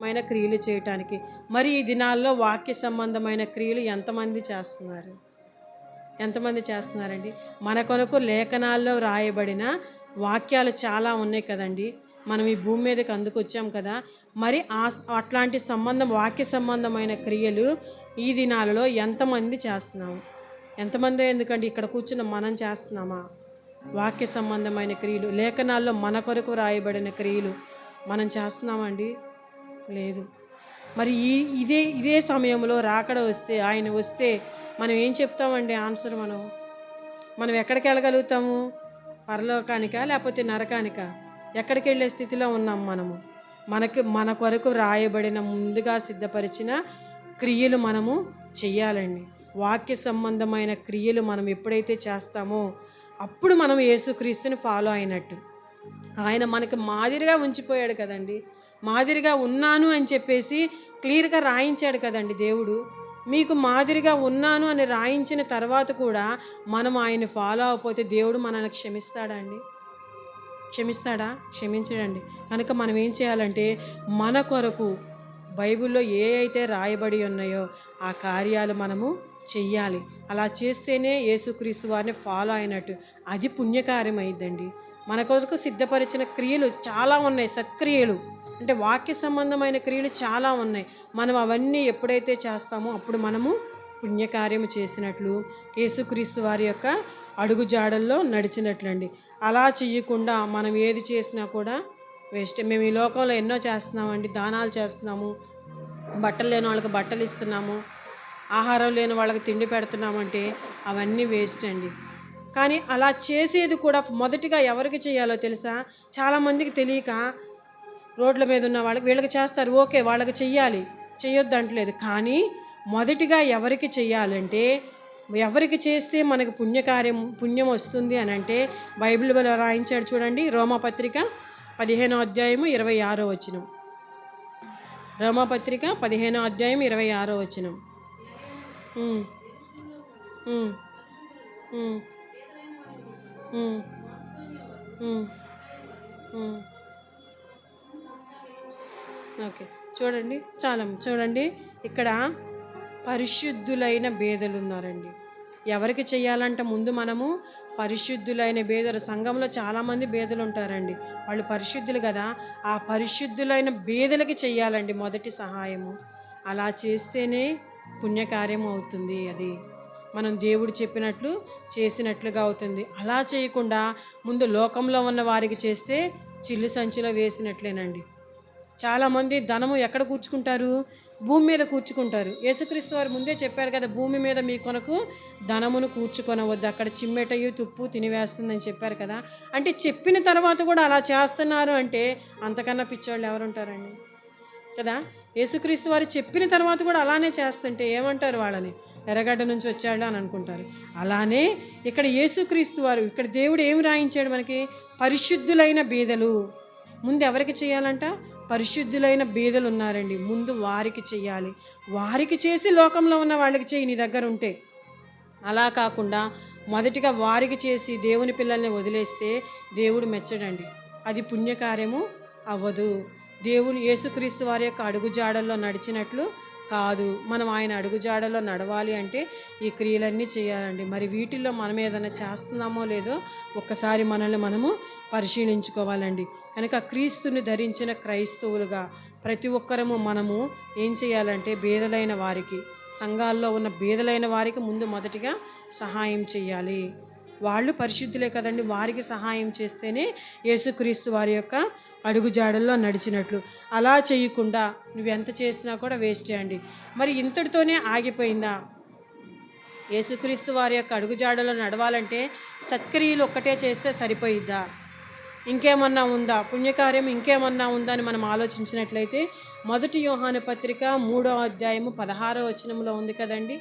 మైన క్రియలు చేయటానికి. మరి ఈ దినాల్లో వాక్య సంబంధమైన క్రియలు ఎంతమంది చేస్తున్నారు? ఎంతమంది చేస్తున్నారండి? మన కొరకు లేఖనాల్లో రాయబడిన వాక్యాలు చాలా ఉన్నాయి కదండి. మనం ఈ భూమి మీదకి అందుకొచ్చాం కదా. మరి ఆ అట్లాంటి సంబంధం వాక్య సంబంధమైన క్రియలు ఈ దినాలలో ఎంతమంది చేస్తున్నాము ఎంతమంది ఎందుకండి ఇక్కడ కూర్చున్న మనం చేస్తున్నామా? వాక్య సంబంధమైన క్రియలు లేఖనాల్లో మన కొరకు రాయబడిన క్రియలు మనం చేస్తున్నామండి? లేదు. మరి ఈ ఇదే ఇదే సమయంలో రాకడ వస్తే ఆయన వస్తే మనం ఏం చెప్తామండి ఆన్సర్ మనం? మనం ఎక్కడికి వెళ్ళగలుగుతాము? పరలోకానికా లేకపోతే నరకానికా? ఎక్కడికి వెళ్ళే స్థితిలో ఉన్నాం మనము? మనకి మన కొరకు రాయబడిన ముందుగా సిద్ధపరిచిన క్రియలు మనము చెయ్యాలండి. వాక్య సంబంధమైన క్రియలు మనం ఎప్పుడైతే చేస్తామో అప్పుడు మనం యేసుక్రీస్తుని ఫాలో అయినట్టు. ఆయన మనకి మాదిరిగా ఉంచిపోయాడు కదండి. మాదిరిగా ఉన్నాను అని చెప్పేసి క్లియర్గా రాయించాడు కదండి దేవుడు. మీకు మాదిరిగా ఉన్నాను అని రాయించిన తర్వాత కూడా మనం ఆయన ఫాలో అవ్వకపోతే దేవుడు మనల్ని క్షమిస్తాడా అండి? క్షమిస్తాడా? క్షమించడండి. కనుక మనం ఏం చేయాలంటే మన కొరకు బైబిల్లో ఏ అయితే రాయబడి ఉన్నాయో ఆ కార్యాలు మనము చెయ్యాలి. అలా చేస్తేనే యేసుక్రీస్తు వారిని ఫాలో అయినట్టు. అది పుణ్యకార్యం అయిందండి మన కొరకు సిద్ధపరిచిన క్రియలు చాలా ఉన్నాయి. సత్క్రియలు అంటే వాక్య సంబంధమైన క్రియలు చాలా ఉన్నాయి. మనం అవన్నీ ఎప్పుడైతే చేస్తామో అప్పుడు మనము పుణ్యకార్యము చేసినట్లు యేసుక్రీస్తు వారి యొక్క అడుగుజాడల్లో నడిచినట్లండి. అలా చెయ్యకుండా మనం ఏది చేసినా కూడా వేస్ట్. మేము ఈ లోకంలో ఎన్నో చేస్తున్నామండి. దానాలు చేస్తున్నాము. బట్టలు లేని వాళ్ళకి బట్టలు ఇస్తున్నాము. ఆహారం లేని వాళ్ళకి తిండి పెడుతున్నామంటే అవన్నీ వేస్ట్ అండి. కానీ అలా చేసేది కూడా మొదటిగా ఎవరికి చేయాలో తెలుసా? చాలామందికి తెలియక రోడ్ల మీద ఉన్న వాళ్ళకి వీళ్ళకి చేస్తారు ఓకే వాళ్ళకి చెయ్యాలి చేయొద్దు అంటలేదు కానీ మొదటిగా ఎవరికి చెయ్యాలంటే ఎవరికి చేస్తే మనకు పుణ్యకార్యం పుణ్యం వస్తుంది అని అంటే బైబిల్ రాయించాడు చూడండి రోమపత్రిక పదిహేనో అధ్యాయము ఇరవై ఆరో వచనం రోమపత్రిక పదిహేనో అధ్యాయం ఇరవై ఆరో వచనం Mm. Mm. Mm. Mm. Okay. చూడండి చాలా చూడండి ఇక్కడ పరిశుద్ధులైన బేదలు ఉన్నారండి ఎవరికి చేయాలంటే ముందు మనము పరిశుద్ధులైన బేదలు సంఘంలో చాలామంది బేదలు ఉంటారండి వాళ్ళు పరిశుద్ధులు కదా ఆ పరిశుద్ధులైన బేదలకి చెయ్యాలండి మొదటి సహాయము. అలా చేస్తేనే పుణ్యకార్యం అవుతుంది అది. మనం దేవుడు చెప్పినట్లు చేసినట్లుగా అవుతుంది. అలా చేయకుండా ముందు లోకంలో ఉన్న వారికి చేస్తే చిల్లు సంచిలో వేసినట్లేనండి. చాలామంది ధనము ఎక్కడ కూర్చుకుంటారు? భూమి మీద కూర్చుకుంటారు. యేసుక్రీస్తు వారు ముందే చెప్పారు కదా భూమి మీద మీ కొనకు ధనమును కూర్చుకొనవద్దు. అక్కడ చిమ్మెటయు తుప్పు తినివేస్తుందని చెప్పారు కదా. అంటే చెప్పిన తర్వాత కూడా అలా చేస్తున్నారు అంటే అంతకన్నా పిచ్చోళ్ళు ఎవరుంటారండి? కదా? యేసుక్రీస్తు వారు చెప్పిన తర్వాత కూడా అలానే చేస్తుంటే ఏమంటారు వాళ్ళని? ఎర్రగడ్డ నుంచి వచ్చాడు అని అనుకుంటారు. అలానే ఇక్కడ యేసుక్రీస్తు వారు ఇక్కడ దేవుడు ఏమి రాయించాడు మనకి? పరిశుద్ధులైన బీదలు. ముందు ఎవరికి చేయాలంట? పరిశుద్ధులైన బీదలు ఉన్నారండి ముందు వారికి చేయాలి వారికి చేసి లోకంలో ఉన్న వాళ్ళకి చేయి నీ దగ్గర ఉంటే. అలా కాకుండా మొదటిగా వారికి చేసి దేవుని పిల్లల్ని వదిలేస్తే దేవుడు మెచ్చడండి. అది పుణ్యకార్యము అవ్వదు. దేవుని యేసుక్రీస్తు వారి యొక్క అడుగుజాడల్లో నడిచినట్లు కాదు. మనం ఆయన అడుగుజాడలో నడవాలి అంటే ఈ క్రియలన్నీ చేయాలండి. మరి వీటిల్లో మనం ఏదైనా చేస్తున్నామో లేదో ఒక్కసారి మనల్ని మనము పరిశీలించుకోవాలండి. కనుక క్రీస్తుని ధరించిన క్రైస్తవులుగా ప్రతి ఒక్కరము మనము ఏం చేయాలంటే బేదలైన వారికి సంఘాల్లో ఉన్న బేదలైన వారికి ముందు మొదటిగా సహాయం చేయాలి. వాళ్ళు పరిశుద్ధులే కదండి. వారికి సహాయం చేస్తేనే యేసుక్రీస్తు వారి యొక్క అడుగుజాడల్లో నడిచినట్లు. అలా చేయకుండా నువ్వెంత చేసినా కూడా వేస్టే అండి. మరి ఇంతటితోనే ఆగిపోయిందా? యేసుక్రీస్తు వారి యొక్క అడుగుజాడలో నడవాలంటే సత్క్రియలు ఒక్కటే చేస్తే సరిపోయిద్దా? ఇంకేమన్నా ఉందా? పుణ్యకార్యం ఇంకేమన్నా ఉందా అని మనం ఆలోచించినట్లయితే మొదటి యోహాను పత్రిక మూడో అధ్యాయము పదహారో వచనంలో ఉంది కదండి.